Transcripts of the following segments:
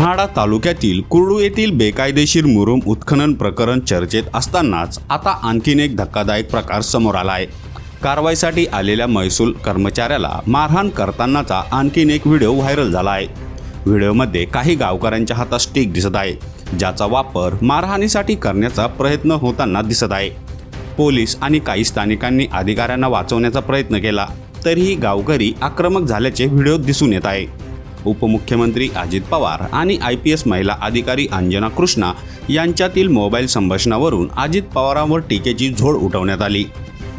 म्हाडा तालुक्यातील कुर्डू येथील बेकायदेशीर मुरुम उत्खनन प्रकरण चर्चेत असतानाच आता आणखीन एक धक्कादायक प्रकार समोर आला आहे कारवाईसाठी आलेल्या महसूल कर्मचाऱ्याला मारहाण करतानाचा आणखीन एक व्हिडिओ व्हायरल झाला आहे व्हिडिओमध्ये काही गावकऱ्यांच्या हातात स्टिक दिसत आहे ज्याचा वापर मारहाणीसाठी करण्याचा प्रयत्न होताना दिसत आहे. पोलीस आणि काही स्थानिकांनी अधिकाऱ्यांना वाचवण्याचा प्रयत्न केला तरीही गावकरी आक्रमक झाल्याचे व्हिडिओ दिसून येत आहे. उपमुख्यमंत्री अजित पवार आणि आय पी एस महिला अधिकारी अंजना कृष्णा यांच्यातील मोबाईल संभाषणावरून अजित पवारांवर टीकेची झोड उठवण्यात आली.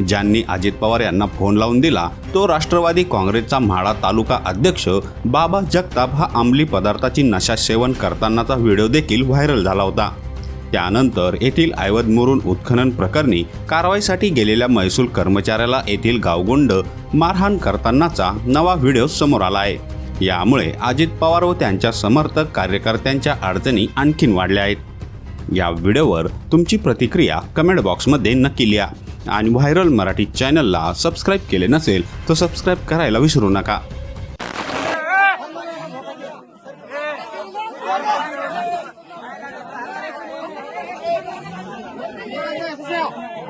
ज्यांनी अजित पवार यांना फोन लावून दिला तो राष्ट्रवादी काँग्रेसचा म्हाडा तालुका अध्यक्ष बाबा जगताप हा अंमली पदार्थाची नशा सेवन करतानाचा व्हिडिओ देखील व्हायरल झाला होता. त्यानंतर येथील ऐवद मुरून उत्खनन प्रकरणी कारवाईसाठी गेलेल्या महसूल कर्मचाऱ्याला येथील गावगुंड मारहाण करतानाचा नवा व्हिडिओ समोर आला आहे. यामुळे अजित पवार व त्यांच्या समर्थक कार्यकर्त्यांच्या अडचणी आणखीन वाढल्या आहेत या व्हिडिओवर तुमची प्रतिक्रिया कमेंट बॉक्समध्ये नक्की लिहा आणि व्हायरल मराठी चॅनलला सबस्क्राईब केले नसेल तर सबस्क्राईब करायला विसरू नका Yeah.